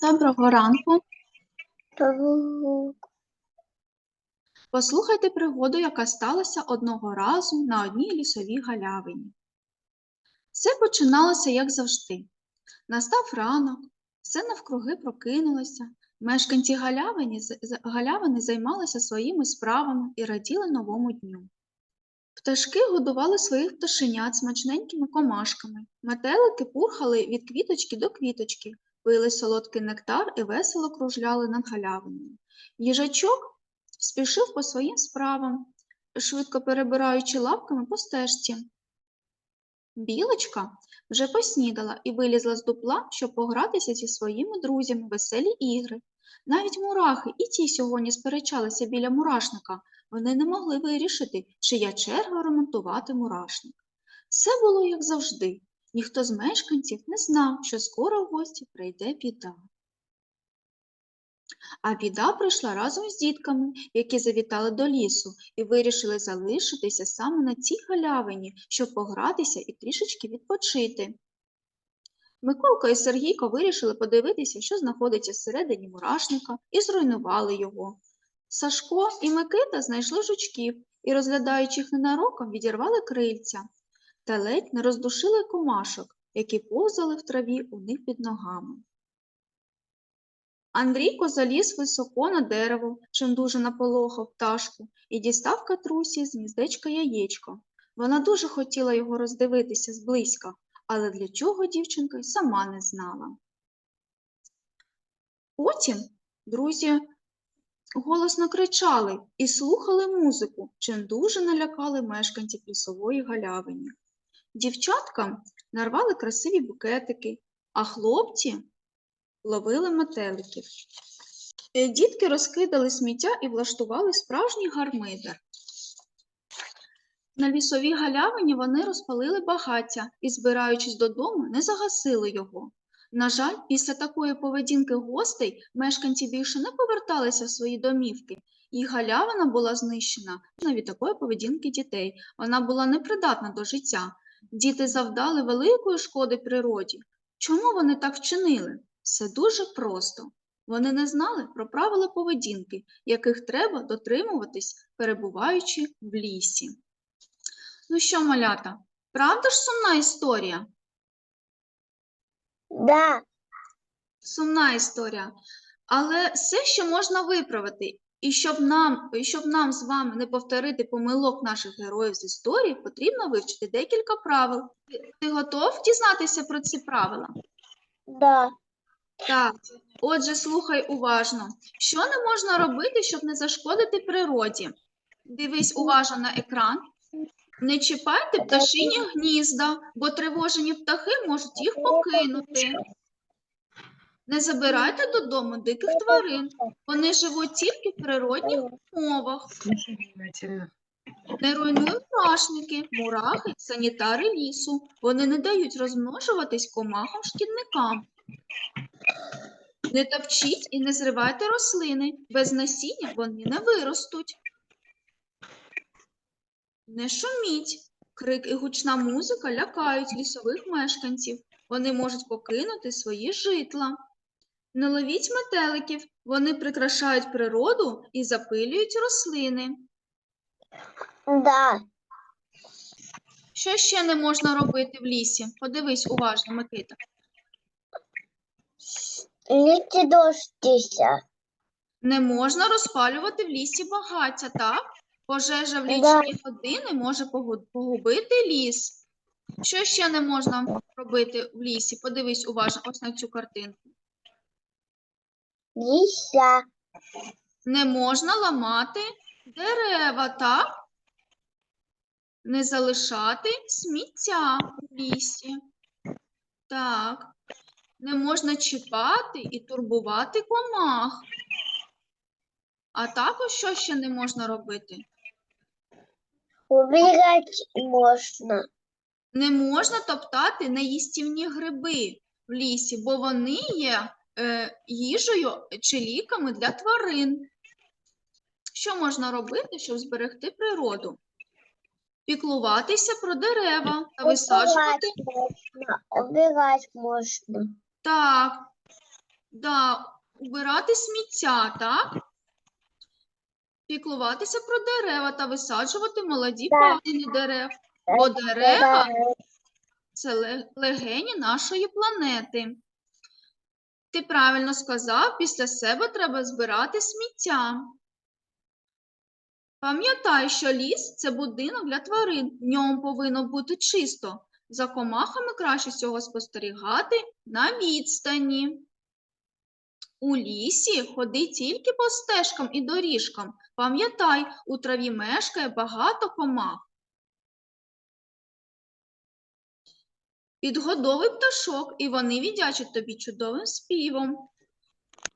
Доброго ранку. Послухайте пригоду, яка сталася одного разу на одній лісовій галявині. Все починалося, як завжди. Настав ранок, все навкруги прокинулося. Мешканці галявини, галявини займалися своїми справами і раділи новому дню. Пташки годували своїх пташенят смачненькими комашками. Метелики пурхали від квіточки до квіточки, пили солодкий нектар і весело кружляли над галявиною. Їжачок спішив по своїм справам, швидко перебираючи лапками по стежці. Білочка вже поснідала і вилізла з дупла, щоб погратися зі своїми друзями веселі ігри. Навіть мурахи і ті сьогодні сперечалися біля мурашника. Вони не могли вирішити, чия черга ремонтувати мурашник. Все було як завжди. Ніхто з мешканців не знав, що скоро в гості прийде біда. А біда прийшла разом з дітками, які завітали до лісу і вирішили залишитися саме на цій галявині, щоб погратися і трішечки відпочити. Миколка і Сергійко вирішили подивитися, що знаходиться всередині мурашника, і зруйнували його. Сашко і Микита знайшли жучків і, розглядаючи їх ненароком, відірвали крильця та ледь не роздушили комашок, які повзали в траві у них під ногами. Андрійко заліз високо на дерево, чим дуже наполохав пташку, і дістав катрусі з гніздечка яєчко. Вона дуже хотіла його роздивитися зблизька, але для чого дівчинка й сама не знала. Потім друзі голосно кричали і слухали музику, чим дуже налякали мешканців лісової галявині. Дівчатка нарвали красиві букетики, а хлопці ловили метеликів. Е, Дітки розкидали сміття і влаштували справжній гармидер. На лісовій галявині вони розпалили багаття і, збираючись додому, не загасили його. На жаль, після такої поведінки гостей мешканці більше не поверталися в свої домівки. Їх галявина була знищена від такої поведінки дітей. Вона була непридатна до життя. Діти завдали великої шкоди природі. Чому вони так вчинили? Все дуже просто. Вони не знали про правила поведінки, яких треба дотримуватись, перебуваючи в лісі. Ну що, малята, правда ж сумна історія? Да, Сумна історія. Але все, що можна виправити, і щоб нам, і щоб нам з вами не повторити помилок наших героїв з історії, потрібно вивчити декілька правил. Ти- Ти готов дізнатися про ці правила? да, Так, отже, слухай уважно. Що не можна робити, щоб не зашкодити природі? Дивись уважно на екран. Не чіпайте пташині гнізда, бо тривожені птахи можуть їх покинути. Не забирайте додому диких тварин. Вони живуть тільки в природних умовах. Не руйнуй мурашники, мурахи, санітари лісу. Вони не дають розмножуватись комахам-шкідникам. Не топчіть і не зривайте рослини. Без насіння вони не виростуть. Не шуміть. Крик і гучна музика лякають лісових мешканців. Вони можуть покинути свої житла. Не ловіть метеликів. Вони прикрашають природу і запилюють рослини. да, Що ще не можна робити в лісі? Подивись уважно, Микита. не дождися. Не можна розпалювати в лісі багаття, так? Пожежа в Да. лічені години може погубити ліс. Що ще не можна робити в лісі? Подивись уважно ось на цю картинку. Ліся, Не можна ламати дерева, так? Не залишати сміття в лісі. Так. Не можна чіпати і турбувати комах. А також що ще не можна робити? убирати можна. Не можна топтати неїстівні гриби в лісі, бо вони є їжею чи ліками для тварин. Що можна робити, щоб зберегти природу? Піклуватися про дерева та висаджувати. Убирати можна. Так. Да, убирати сміття, так? Піклуватися про дерева та висаджувати молоді пагони дерев. Бо дерева це легені нашої планети. Ти правильно сказав, після себе треба збирати сміття. Пам'ятай, що ліс це будинок для тварин. В ньому повинно бути чисто. За комахами краще всього спостерігати на відстані. У лісі ходи тільки по стежкам і доріжкам. Пам'ятай, у траві мешкає багато комах. Підгодовуй пташок, і вони віддячать тобі чудовим співом.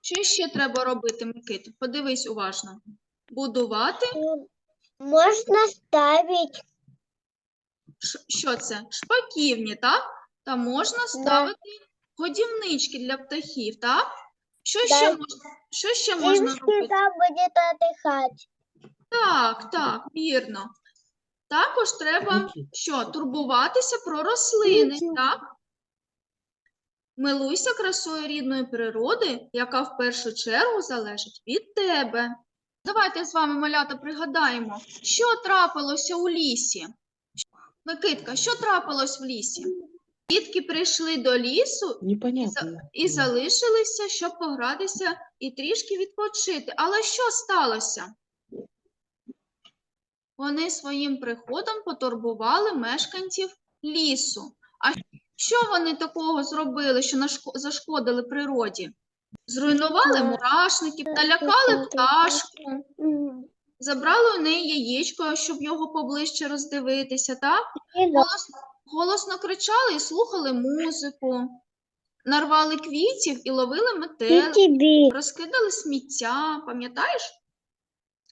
Що ще треба робити, Микита? Подивись уважно. Будувати, Можно ставить Ш- що це? Шпаківні, так? Та можна ставити годівнички для птахів, так? Що ще можна, що ще можна робити? будет. Так, так, вірно. Також треба що? Турбуватися про рослини, так? Милуйся красою рідної природи, яка в першу чергу залежить від тебе. Давайте з вами, малята, пригадаємо, що трапилося у лісі. Микитка, що трапилось в лісі? Дітки прийшли до лісу Непонятно. і залишилися, щоб погратися і трішки відпочити. Але що сталося? Вони своїм приходом потурбували мешканців лісу. А що вони такого зробили, що зашкодили природі? Зруйнували Так. мурашників, налякали пташку, забрали у неї яєчко, щоб його поближче роздивитися, так? Голосно, голосно кричали і слухали музику, нарвали квітів і ловили метелик, розкидали сміття, пам'ятаєш?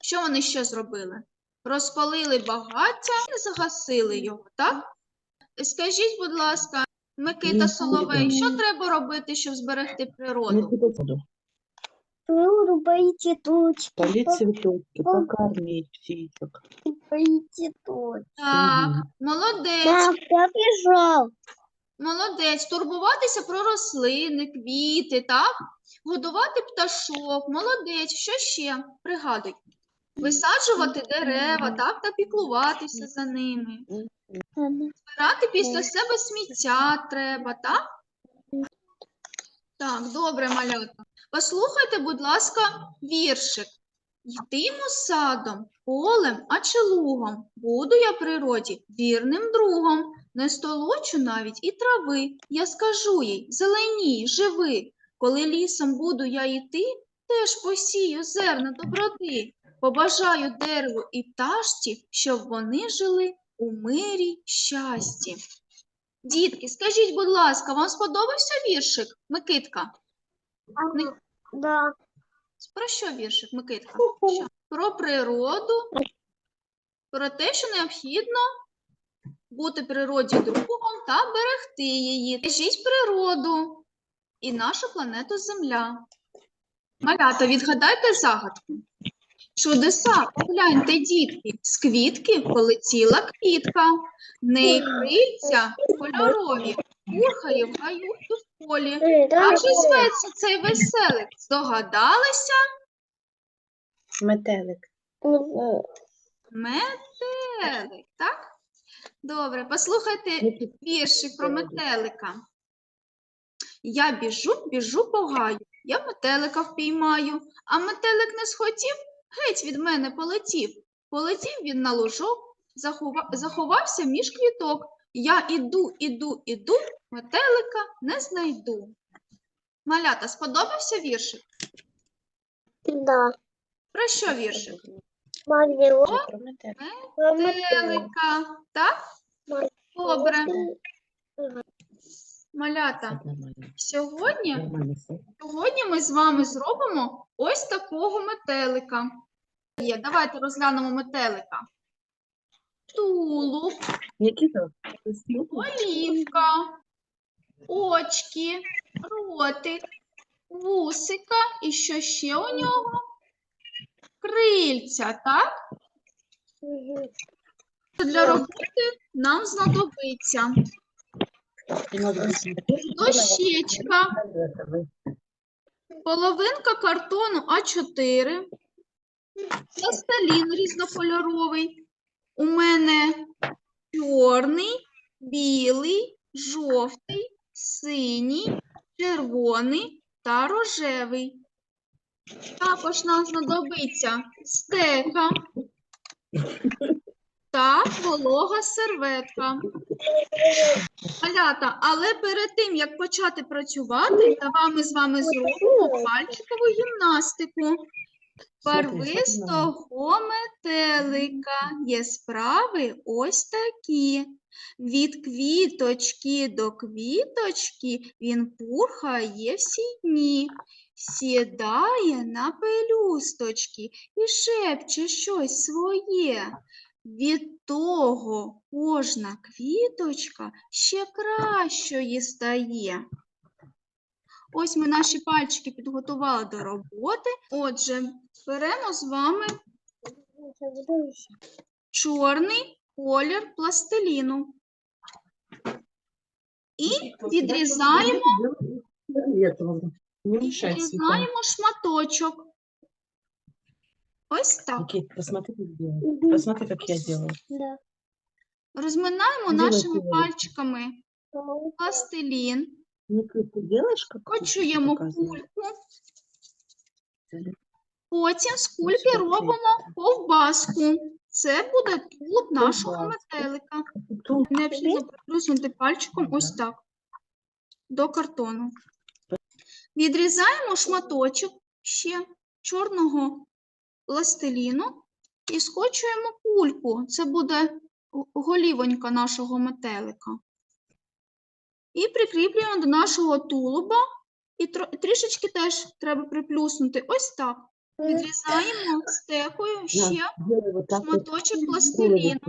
Що вони ще зробили? Розпалили багаття і загасили його, так? Скажіть, будь ласка, Микита Соловей, що треба робити, щоб зберегти Ну, природу? Туду боите тучки. Полить цветочки, покормить птичек. Боите тучки. Так, молодець. Да, побежал. Молодець, турбуватися про рослини, квіти, так? Годувати пташок, молодець, що ще? Пригадуй. Висаджувати дерева, так, та піклуватися за ними. Збирати після себе сміття треба, так? Так, добре, малята. Послухайте, будь ласка, віршик. Йтиму садом, полем, а чи лугом, буду я природі вірним другом. Не столочу навіть і трави. Я скажу їй, зеленій, живи. Коли лісом буду я йти, теж посію зерна доброти. Побажаю дереву і пташці, щоб вони жили у мирі щасті. Дітки, скажіть, будь ласка, вам сподобався віршик, Микитка? Не- Да. Про що віршик, Микитка? Що? Про природу, про те, що необхідно бути природі другом та берегти її. Бережіть природу і нашу планету Земля. Малята, відгадайте загадку. Чудеса, погляньте, дітки, з квітки полетіла квітка, в неї крильця кольорові, пурхає в гаю і в полі. Як же зветься цей веселик? Здогадалися? Метелик. Метелик, так? Добре, послухайте віршик про метелика. Я біжу, біжу по гаю, я метелика впіймаю, а метелик не схотів, геть від мене полетів. Полетів він на лужок, захова- заховався між квіток. Я іду, іду, іду, метелика не знайду. Малята, сподобався віршик? Да. Про що віршик? Про. Метелика, так? Добре, малята. Сьогодні Сьогодні ми з вами зробимо ось такого метелика. Є, давайте розглянемо метелика. Тулуб, ты очки, ротик, вусика і що ще у нього? Крильця, так? Для роботи нам знадобиться. Дощечка, половинка картону А4, пластилін різнокольоровий. У мене чорний, білий, жовтий, синій, червоний та рожевий. Також нам знадобиться стека та волога серветка. Малята, але перед тим, як почати працювати, давай з вами зробимо пальчикову гімнастику. Барвистого метелика є справи ось такі. Від квіточки до квіточки він пурхає всі дні, сідає на пелюсточки і шепче щось своє. Від того кожна квіточка ще кращої стає. Ось ми наші пальчики підготували до роботи. Отже, беремо з вами чорний колір пластиліну і відрізаємо, відрізаємо шматочок. Ось так. Никит, посмотри, как делаю. Посмотри, как я делаю. Да. Розминаємо нашими фігурки. пальчиками пластилін, Никит, ты делаешь, как я кочуємо кульку, потім з кульки робимо ковбаску. Це буде тут нашого метелика. Тут Необхідно приплюснути пальчиком ось так до картону. Відрізаємо шматочок ще чорного пластиліну і скочуємо кульку. Це буде голівонька нашого метелика. І прикріплюємо до нашого тулуба. І трішечки теж треба приплюснути. Ось так. Відрізаємо стекою ще шматочок пластиліну.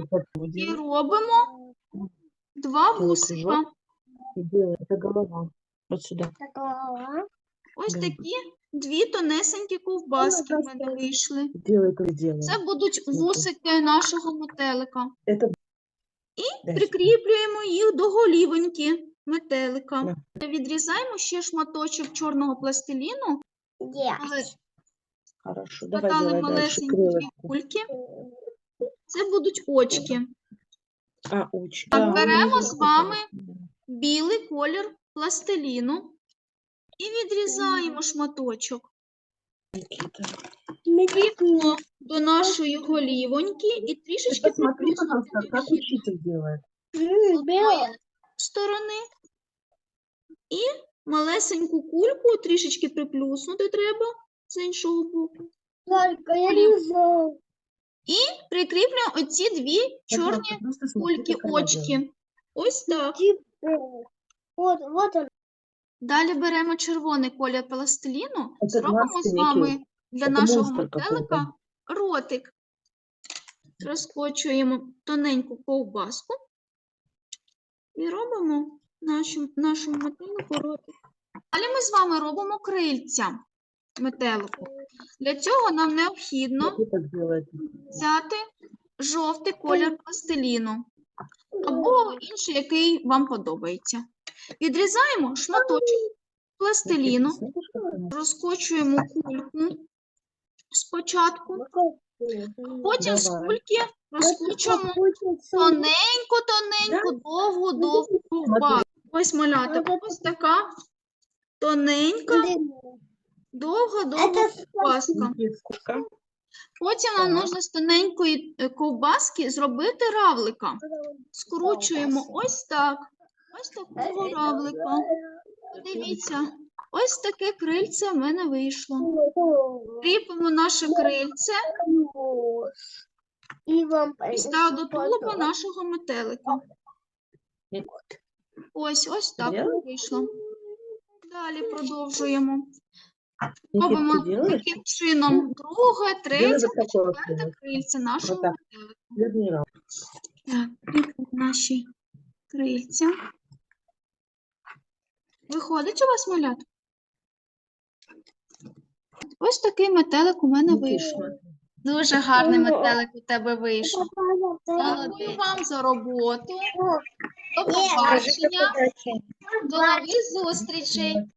І робимо два вусика. Ось такі дві тонесенькі ковбаски в мене вийшли. Делай, как делай. Це будуть Супер. вусики нашого метелика. Это Дай Прикріплюємо їх до голівоньки метелика. Да. Відрізаємо ще шматочок чорного пластиліну, Где? але Хорошо, давай скатали делай дальше. малесенькі дві Крылышки. кульки. Це будуть очки. А, очень. Так, А, беремо ну, з вот вами так. білий колір пластиліну і відрізаємо шматочок. Никита. До нашої голівоньки і трішечки посмотри, приплюснути пожалуйста, как учитель делает. з одної сторони. І малесеньку кульку трішечки приплюснути треба з іншого боку. Только я Олив. не. Прикріплюємо оці дві чорні Пожалуйста, просто смотри, кульки как она делает. очки. Ось так. Вот, вот он. Далі беремо червоний колір пластиліну, Це зробимо глазки, з вами для Це нашого монстр метелика ротик. Розкочуємо тоненьку ковбаску і робимо нашу, нашому метелику ротик. Далі ми з вами робимо крильця метелику. Для цього нам необхідно взяти жовтий колір пластиліну або інший, який вам подобається. Відрізаємо шматочок пластиліну, розкочуємо кульку спочатку, потім з кульки розкочуємо тоненько, тоненько, довгу, довгу ковбаску. Ось малята, ось така тоненька, довга, довга ковбаска. Потім нам можна з тоненької е, ковбаски зробити равлика. Скручуємо ось так. Ось такого равлика. Дивіться, ось таке крильце в мене вийшло. Кріпимо наше крильце ось до тулуба нашого метелика. Ось, ось так вийшло. Далі продовжуємо. Никит, Робимо таким чином друге, Делай третє, четверте крильце нашого метелика. Так, наші крильця. Виходить у вас малят? Ось такий метелик у мене вийшов. Дуже гарний метелик у тебе вийшов. Дякую вам за роботу. До побачення. До нових зустрічей.